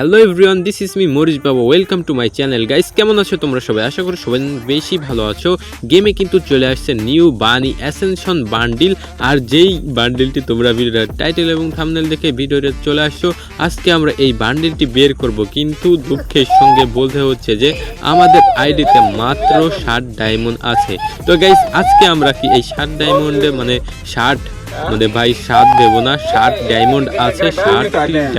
Hello everyone this is me Morish Baba welcome to my channel guys কেমন আছো তোমরা সবাই? আশা করি সবাই বেশি ভালো আছো। গেমে কিন্তু চলে আসছে নিউ বানি অ্যাসেনশন বান্ডিল আর যেই বান্ডিলটি তোমরা ভিডিওর টাইটেল এবং থামনেল দেখে ভিডিওতে চলে আসছো, আজকে আমরা এই বান্ডিলটি বের করব। কিন্তু দুঃখের সঙ্গে বলতে হচ্ছে যে আমাদের আইডিতে মাত্র ষাট ডায়মন্ড আছে। তো গাইস আজকে আমরা কি এই ষাট ডায়মন্ডে মানে ষাট মানে ভাই সাত দেবো না, ষাট ডায়মন্ড আছে, ষাট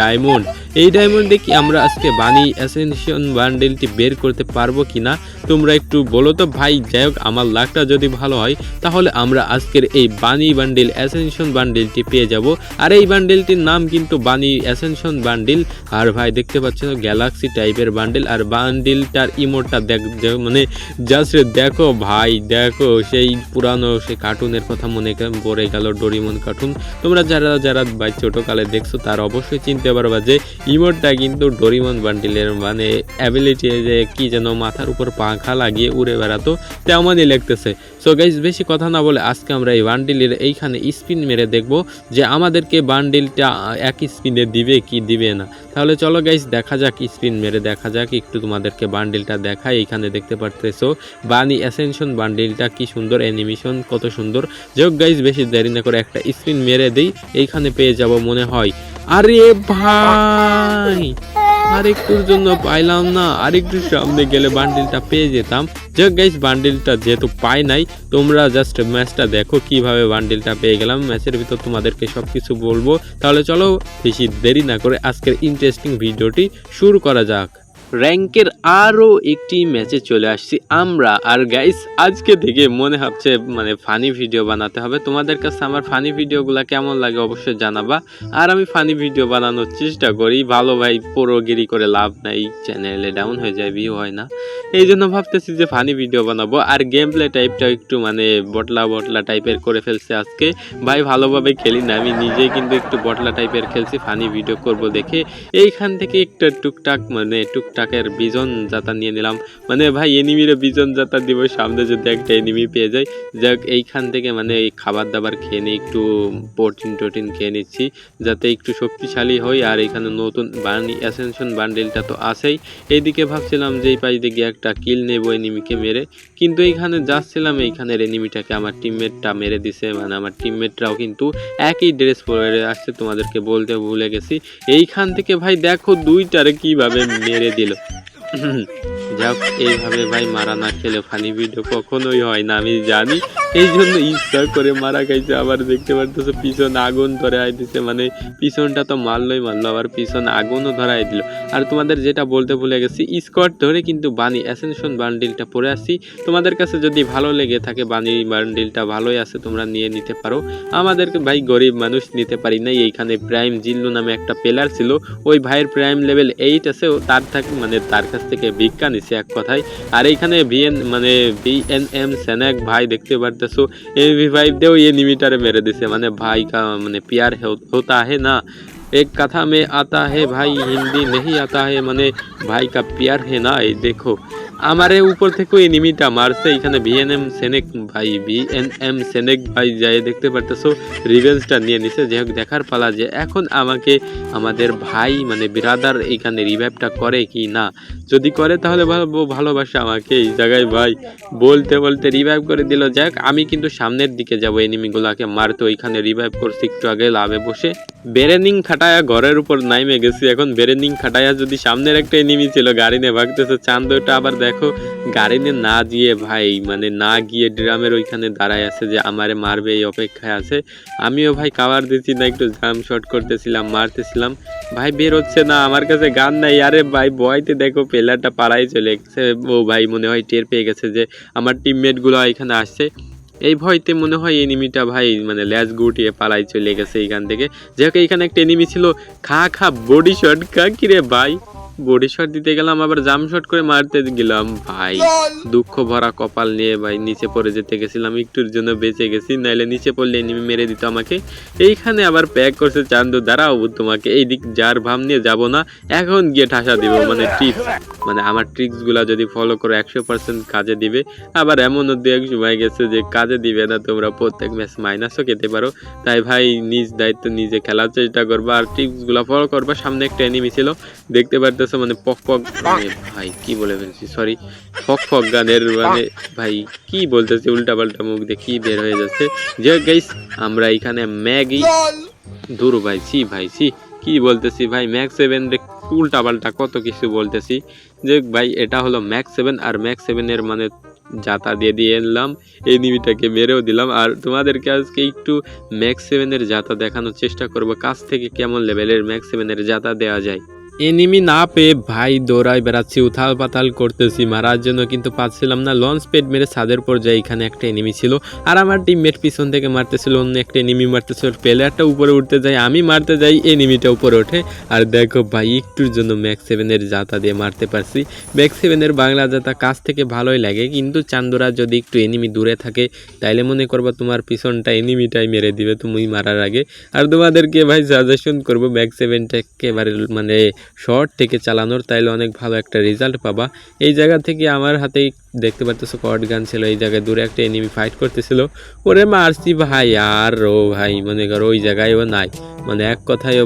ডায়মন্ড এই ডায়মন্ডে কি আমরা আজকে বানি অ্যাসেনশন বান্ডেলটি বের করতে পারব কিনা? তোমরা একটু বলো তো ভাই, যাই হোক, আমার লাকটা যদি ভালো হয়, তাহলে আমরা আজকের এই বানি বান্ডেল অ্যাসেনশন বান্ডেলটি পেয়ে যাব। আর এই বান্ডেলটির নাম কিন্তু বানি অ্যাসেনশন বান্ডেল আর ভাই, দেখতে পাচ্ছেন গ্যালাক্সি টাইপের বান্ডেল আর বান্ডেলটার ইমোটটা দেখ মানে জাস্ট দেখো ভাই, দেখো সেই পুরানো সেই কার্টুনের কথা মনে কে- পড়ে গেল ডোরিমন কার্টুন তোমরা যারা যারা ভাই ছোটোকালে দেখছ, তার অবশ্যই চিনতে পারবা যে ইমোটটা কিন্তু ডোরিমন বান্ডিলের মানে অ্যাবিলিটি যে কি যেন মাথার উপর পাখা লাগিয়ে উড়ে বেড়াতো তেমনই লাগতেছে। সো গাইজ বেশি কথা না বলে আজকে আমরা এই বান্ডিলের এইখানে স্পিন মেরে দেখব যে আমাদেরকে বান্ডিলটা এক স্পিনে দিবে কি দিবে না। তাহলে চলো গাইজ দেখা যাক স্পিন মেরে দেখা যাক, একটু তোমাদেরকে বান্ডিলটা দেখাই। এইখানে দেখতে পারতেছো বানি অ্যাসেনশন বান্ডিলটা কি সুন্দর অ্যানিমেশন কত সুন্দর। হোক গাইজ বেশি দেরি না করে একটা স্পিন মেরে দিই, এইখানে পেয়ে যাব মনে হয়। আরে ভাই, আরেকটুর জন্য পাইলাম না। আরেকটু সামনে গেলে বান্ডিলটা পেয়ে যেতাম। যাক গাইস বান্ডিলটা যেহেতু পাই নাই, তোমরা জাস্ট ম্যাচটা দেখো কীভাবে বান্ডিলটা পেয়ে গেলাম। ম্যাচের ভিতর তোমাদেরকে সব কিছু বলব। তাহলে চলো, বেশি দেরি না করে আজকের ইন্টারেস্টিং ভিডিওটি শুরু করা যাক। র্যাঙ্কের আরও একটি ম্যাচে চলে আসছি আমরা। আর গাইস আজকে থেকে মনে হচ্ছে মানে ফানি ভিডিও বানাতে হবে। তোমাদের কাছে আমার ফানি ভিডিওগুলো কেমন লাগে অবশ্যই জানাবা। আর আমি ফানি ভিডিও বানানোর চেষ্টা করি। ভালো ভাই পুরোগিরি করে লাভ নাই চ্যানেলে ডাউন হয়ে যায় ভিউ হয় না। এই জন্য ভাবতেছি যে ফানি ভিডিও বানাবো। আর গেম প্লে টাইপটা একটু মানে বটলা বটলা টাইপের করে ফেলছে আজকে। ভাই, ভালোভাবে খেলি না। আমি নিজেই কিন্তু একটু বটলা টাইপের খেলছি ফানি ভিডিও করব দেখে। এইখান থেকে একটা টুকটাক মানে টুকটাকের বিজন যাতা নিয়ে নিলাম। মানে ভাই, এনিমিরে বিজন যাতা দিব, সামনে যদি একটা এনিমি পেয়ে যায় যাক, এইখান থেকে মানে এই খাবার দাবার খেয়ে নিই, একটু প্রোটিন টোটিন খেয়ে নিচ্ছি, যাতে একটু শক্তিশালী হই, আর এখানে নতুন বার্নি অ্যাসেনশন বান্ডেলটা তো আছেই। এইদিকে ভাবছিলাম যে এই পাশ দিকে একটা কিল নেব এনিমিকে মেরে, কিন্তু এইখানে যাচ্ছিলাম, এইখানের এনিমিটাকে আমার টিমমেটটা মেরে দিছে মানে আমার টিমমেটরাও কিন্তু একই ড্রেস পরে আসছে, তোমাদেরকে বলতে ভুলে গেছি। এইখান থেকে ভাই, দেখো দুইটারে কীভাবে মেরে দিল। ছিল যাক, এইভাবে ভাই মারা না খেলে ফানি ভিডিও কখনোই হয় না, আমি জানি। এই জন্য ইচ্ছা করে মারা খাইছে, আবার দেখতে পারতেছে পিছন আগুন ধরাই দিছে মানে পিছনটা তো মারলোই মারলো, আবার পিছন আগুনও ধরাই দিল। আর তোমাদের যেটা বলতে ভুলে গেছি স্কট ধরে কিন্তু বানি অ্যাসেনশন বান্ডিলটা পরে আসছি তোমাদের কাছে যদি ভালো লেগে থাকে বানি বান্ডিলটা ভালোই আছে, তোমরা নিয়ে নিতে পারো। আমাদেরকে ভাই গরিব মানুষ নিতে পারি নাই, এইখানে প্রাইম জিল্লু নামে একটা প্লেয়ার ছিল, ওই ভাইয়ের প্রাইম লেভেল এইট আছে তার থাকে মানে তার কাছ থেকে ভিক্ষা নিছে এক কথায় আর এইখানে ভিএন মানে বিএন এম সেনেক ভাই দেখতে পারতেছো এমভি ফাইভ দিয়েও ये নিমিটারে মেরে দিছে মানে ভাই কা মানে प्यार हो- होता है ना एक कथा में आता है भाई हिंदी नहीं आता है মানে ভাই কা प्यार है ना এই দেখো আমারে উপর থেকে ওই নিমিটা মারছে। এখানে ভিএনএম সেনেক ভাই ভিএনএম সেনেক ভাই যাই দেখতে পারতেছো রিভেঞ্জটা নিয়ে নিছে। যাই হোক, দেখার পালা যে এখন আমাকে আমাদের ভাই মানে বিরাদার এখানে রিভাইভটা করে কি না। যদি করে তাহলে ভালো, ভালোবাসে আমাকে এই জায়গায় ভাই। বলতে বলতে রিভাইভ করে দিল। যাক আমি কিন্তু সামনের দিকে যাব এনিমিগুলাকে মারতে। ওইখানে রিভাইভ করছি, একটু আগে লাভে বসে। বেরেনিং খাটায়া ঘরের উপর নাইমে গেছি। এখন বেরেনিং খাটায়া যদি সামনের একটা এনিমি ছিল, গাড়ি নিয়ে ভাগতেছে, চান্দটা আবার দেখো গাড়ি নিয়ে না গিয়ে ভাই মানে না গিয়ে ড্রামের ওইখানে দাঁড়ায় আছে যে আমারে মারবে, এই অপেক্ষায় আছে। আমিও ভাই কাভার দিচ্ছি না, একটু জাম শট করতেছিলাম, মারতেছিলাম। ভাই বের হচ্ছে না, আমার কাছে গান নাই। আরে ভাই বয়তে দেখো, পেলারটা পাড়াই চলে গেছে। ও ভাই মনে হয় টের পেয়ে গেছে যে আমার টিমমেটগুলো এখানে আসছে। এই ভয়তে মনে হয় এনিমিটা ভাই মানে ল্যাজ গুটিয়ে পালাই চলে গেছে এইখান থেকে। যাকে এখানে একটা এনিমি ছিল। খা খা বডি শট খা, কিরে ভাই? বডি শট দিতে গেলাম আবার জাম শট করে মারতে গেলাম। ভাই দুঃখ ভরা কপাল নিয়ে ভাই নিচে পড়ে যেতে গেছিলাম একটুর জন্য বেঁচে গেছি নাইলে নিচে পড়লে এনিমি মেরে দিত আমাকে। এইখানে আবার প্যাক করছে চান্দু দাঁড়াও তোমাকে এই দিক যার ভাম নিয়ে যাব না এখন গিয়ে ঠাসা দিব মানে টিপস মানে আমার ট্রিক্সগুলা যদি ফলো করো একশো পার্সেন্ট কাজে দিবে। আবার এমনও দু এক সময় গেছে যে কাজে দিবে না তোমরা প্রত্যেক ম্যাচ মাইনাসও খেতে পারো। তাই ভাই নিজ দায়িত্ব নিজে খেলার চেষ্টা করবা আর টিপসগুলা ফলো করবা সামনে একটা এনিমি ছিল দেখতে পারতেছো মানে পক পক মানে ভাই কি বলে ফেলছি সরি ফক ফক গানের মানে ভাই কি বলতেছি উল্টা পাল্টা মুখ দিয়ে কি বের হয়ে যাচ্ছে। যে গাইস আমরা এখানে ম্যাগি দূর ভাই ছি ভাই ছি কি বলতেছি ভাই ম্যাক্স সেভেন উল্টা পাল্টা কত কিছু বলতেছি। যে ভাই এটা হলো ম্যাক্স সেভেন আর ম্যাক্স সেভেনের মানে জাতা দিয়ে দিয়ে এলাম এনিমিটাকে মেরেও দিলাম। আর তোমাদেরকে আজকে একটু ম্যাক্স সেভেনের জাতা দেখানোর চেষ্টা করব কাছ থেকে কেমন লেভেলের ম্যাক্স সেভেনের জাতা দেওয়া যায়। এনিমি না পেয়ে ভাই দৌড়ায় বেড়াচ্ছি উথাল পাতাল করতেছি। মারার জন্য কিন্তু পাচ্ছিলাম না। লঞ্চ পেড মেরে ছাদের পর যাই এখানে একটা এনিমি ছিল আর আমার টিমমেট পিছন থেকে মারতেছিল, অন্য একটা এনিমি মারতেছিল প্লেয়ারটা উপরে উঠতে যায়, আমি মারতে যাই, এনিমিটা উপরে ওঠে। আর দেখো ভাই, একটুর জন্য ম্যাক্স সেভেনের জাতা দিয়ে মারতে পারছি। ম্যাক্স সেভেনের বাংলা জাতা কাছ থেকে ভালোই লাগে, কিন্তু চান্দুরা যদি একটু এনিমি দূরে থাকে, তাইলে মনে করবা তোমার পিছনটা এনিমিটাই মেরে দিবে তুমি মারার আগে। আর তোমাদেরকে ভাই সাজেশন করব ম্যাক্স সেভেনটা একেবারে মানে শর্ট থেকে চালানোর তাইলে অনেক ভালো একটা রেজাল্ট পাবা। এই জায়গা থেকে আমার হাতেই দেখতে পারতেছো কট গান ছিল, এই জায়গায় দূরে একটা এনিমি ফাইট করতেছিল। ওরে মারছি ভাই, আর ও ভাই, মনে করো ওই জায়গায় ও নাই। মানে এক কথায় ও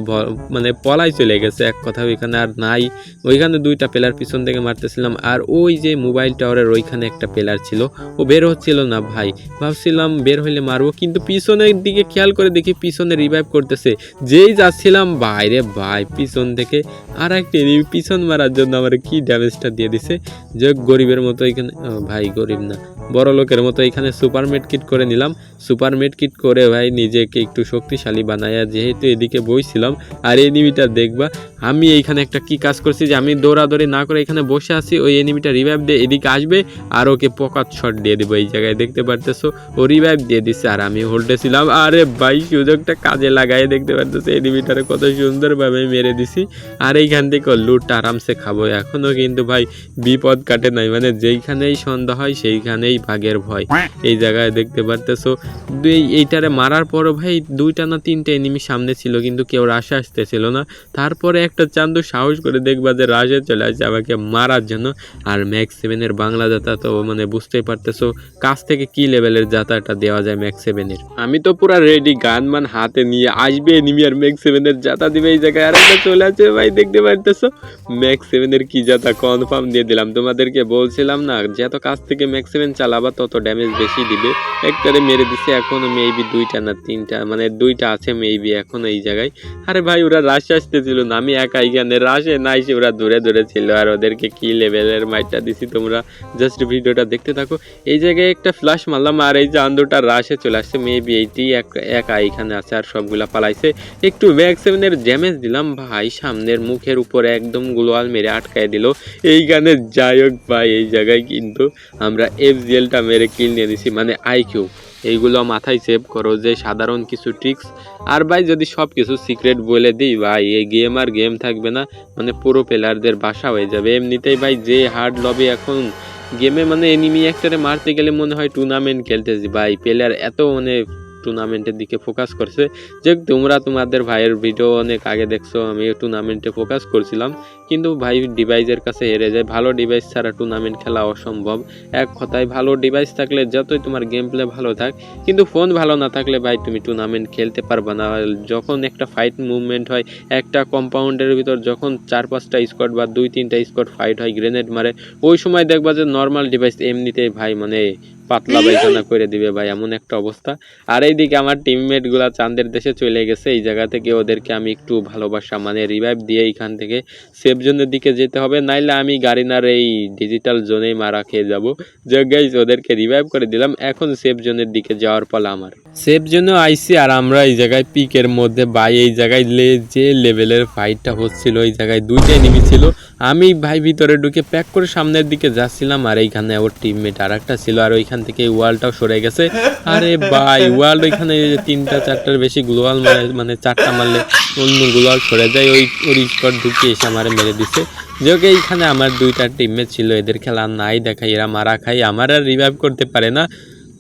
মানে পলাই চলে গেছে, এক কথায় ওইখানে আর নাই। ওইখানে দুইটা পেলার পিছন থেকে মারতেছিলাম, আর ওই যে মোবাইল টাওয়ারের ওইখানে একটা পেলার ছিল, ও বের হচ্ছিল না ভাই। ভাবছিলাম বের হইলে মারবো, কিন্তু পিছনের দিকে খেয়াল করে দেখি পিছনে রিভাইভ করতেছে। যেই যাচ্ছিলাম, বাইরে ভাই, পিছন থেকে আর একটা পিছন মারার জন্য আমার কি ড্যামেজটা দিয়ে দিছে। যে গরিবের মতো এখানে ভাই, গরিব না। বড় লোকের মতো এখানে সুপার মেড কিট করে নিলাম। সুপার মেড কিট করে ভাই নিজেকে একটু শক্তিশালী বানায়া যেহেতু এদিকে বইছিলাম, আর এনিমিটা দেখবা, আমি এইখানে একটা কি কাজ করছি যে আমি দৌড়াদৌড়ি না করে এখানে বসে আছি, ওই এনিমিটা রিভাইভ দিয়ে এদিকে আসবে, আর ওকে পকাত শট দিয়ে দেবো এই জায়গায়। দেখতে পারতেছো, ও রিভাইভ দিয়ে দিচ্ছে আর আমি হোল্ডে ছিলাম। আরে ভাই, সুযোগটা কাজে লাগাই দেখতে পারতেছো, এনিমিটারে কত সুন্দরভাবে মেরে দিছি। আর এইখান থেকে লুট আরামসে খাব এখনও, কিন্তু ভাই বিপদ কাটে নাই মানে যেইখানেই সন্ধ্যা হয়, সেইখানেই ভাগের ভয়। এই জায়গায় দেখতে পারতেছো দুই এইটারে মারার পরও ভাই দুইটা না তিনটে এনিমি সামনে ছিল, কিন্তু কেউ রাশে আসতেছিল না। তারপরে একটা চান্দু সাহস করে দেখবা যে রাশে চলে আসছে আমাকে মারার জন্য। আর ম্যাক্স সেভেনের বাংলা জাতা তো মানে বুঝতেই পারতেছো, কাছ থেকে কি লেভেলের জাতাটা দেওয়া যায় ম্যাক্স সেভেনের আমি তো পুরা রেডি গান মান হাতে নিয়ে আসবে এনিমি আর ম্যাক্স সেভেনের জাতা দিবে এই জায়গায়। আর একটা চলে আসছে ভাই, দেখতে পারতেছো? ম্যাক্স সেভেনের কি জাতা কনফার্ম দিয়ে দিলাম। তোমাদেরকে বলছিলাম না যত কাছ থেকে ম্যাক্স সেভেন চালাবা, তত ড্যামেজ বেশি দিবে। একটারে মেরে দিছে, এখনও মেবি দুইটা না তিনটা মানে দুইটা আছে মেবি এখন এই জায়গায়। আরে ভাই, ওরা রাশে আসতেছিল না, আমি একা এখানে রাশে না এসে ওরা দূরে দূরে ছিল, আর ওদেরকে কি লেভেলের মাইটটা দিছি তোমরা জাস্ট ভিডিওটা দেখতে থাকো। এই জায়গায় একটা ফ্লাশ মারলাম, আর এই যে আন্দোটা রাশে চলে আসছে মেবি এইটি একা এখানে আছে, আর সবগুলা পালাইছে। একটু ব্যাক ড্যামেজ দিলাম, ভাই, সামনের মুখের উপরে একদম গ্লোয়াল মেরে আটকায় দিল। এইখানে যাই হোক ভাই, এই জায়গায় কিন্তু আমরা এফ জেলটা মেরে কিল নিয়ে দিছি মানে আইকিউ এইগুলো মাথায় সেভ করো, যে সাধারণ কিছু ট্রিক্স আর ভাই, যদি সব কিছু সিক্রেট বলে দিই, ভাই, এই গেম আর গেম থাকবে না মানে পুরো প্লেয়ারদের বাসা হয়ে যাবে। এমনিতেই ভাই, যে হার্ড লবে এখন গেমে মানে এনিমি একটারে মারতে গেলে মনে হয় টুর্নামেন্ট খেলতেছি, ভাই। প্লেয়ার এত মানে টুর্নামেন্টের দিকে ফোকাস করছে। যে তোমরা তোমাদের ভাইয়ের ভিডিও অনেক আগে দেখছ আমি টুর্নামেন্টে ফোকাস করছিলাম। কিন্তু ভাই ডিভাইসের কাছে হেরে যায়। ভালো ডিভাইস ছাড়া টুর্নামেন্ট খেলা অসম্ভব। এক কথায়, ভালো ডিভাইস থাকলে যতই তোমার গেম প্লে ভালো থাক, কিন্তু ফোন ভালো না থাকলে ভাই তুমি টুর্নামেন্ট খেলতে পারবে না। যখন একটা ফাইট মুভমেন্ট হয়, একটা কম্পাউন্ডের ভিতর যখন চার পাঁচটা স্কোয়াড বা দুই তিনটা স্কোয়াড ফাইট হয় গ্রেনেড মারে, ওই সময় দেখবা যে নর্মাল ডিভাইস এমনিতেই ভাই মানে পাতলা পায়খানা করে দিবে ভাই, এমন একটা অবস্থা। আর এইদিকে আমার টিমমেটগুলা চাঁদের দেশে চলে গেছে, এই জায়গা থেকে ওদেরকে আমি একটু ভালোবাসা মানে রিভাইভ দিয়ে এইখান থেকে সেফ জোনের দিকে যেতে হবে, নাইলে আমি গাড়িনার এই ডিজিটাল জোনেই মারা খেয়ে যাব। যে ওদেরকে রিভাইভ করে দিলাম, এখন সেফ জোনের দিকে যাওয়ার পালা আমার। সেফ জোনে আইসি আর আমরা এই জায়গায় পিকের মধ্যে বাই এই জায়গায় যে লেভেলের ফাইটটা হচ্ছিল, এই জায়গায় দুইটাই এনিমি ছিল আমি ভাই ভিতরে ঢুকে প্যাক করে সামনের দিকে যাচ্ছিলাম, আর এইখানে ওর টিমমেট আর একটা ছিল, আর ওইখান থেকে ওয়ালটাও সরে গেছে। আরে ভাই, ওয়াল ওইখানে তিনটা, চারটার বেশি গ্লোয়াল মারে মানে চারটা মারলে অন্য গ্লোয়াল সরে যায়, ওই, ওর স্পট ঢুকিয়ে এসে আমারে মেরে দিছে। যে ওকে এইখানে আমার দুইটা টিমমেট ছিল, এদের খেলা নাই দেখাই, এরা মারা খাই আমার আর রিভাইভ করতে পারে না।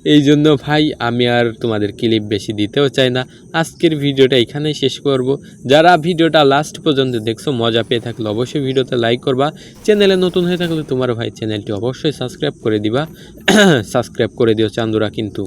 এই জন্য ভাই, আমি আর তোমাদের ক্লিপ বেশি দিতেও চাই না। আজকের ভিডিওটা এখানেই শেষ করব। যারা ভিডিওটা লাস্ট পর্যন্ত দেখছ, মজা পেয়ে থাকলে অবশ্যই ভিডিওতে লাইক করবা। চ্যানেলে নতুন হয়ে থাকলে তোমার ভাই, চ্যানেলটি অবশ্যই সাবস্ক্রাইব করে দিবা। সাবস্ক্রাইব করে দিও, চান্দুরা কিন্তু।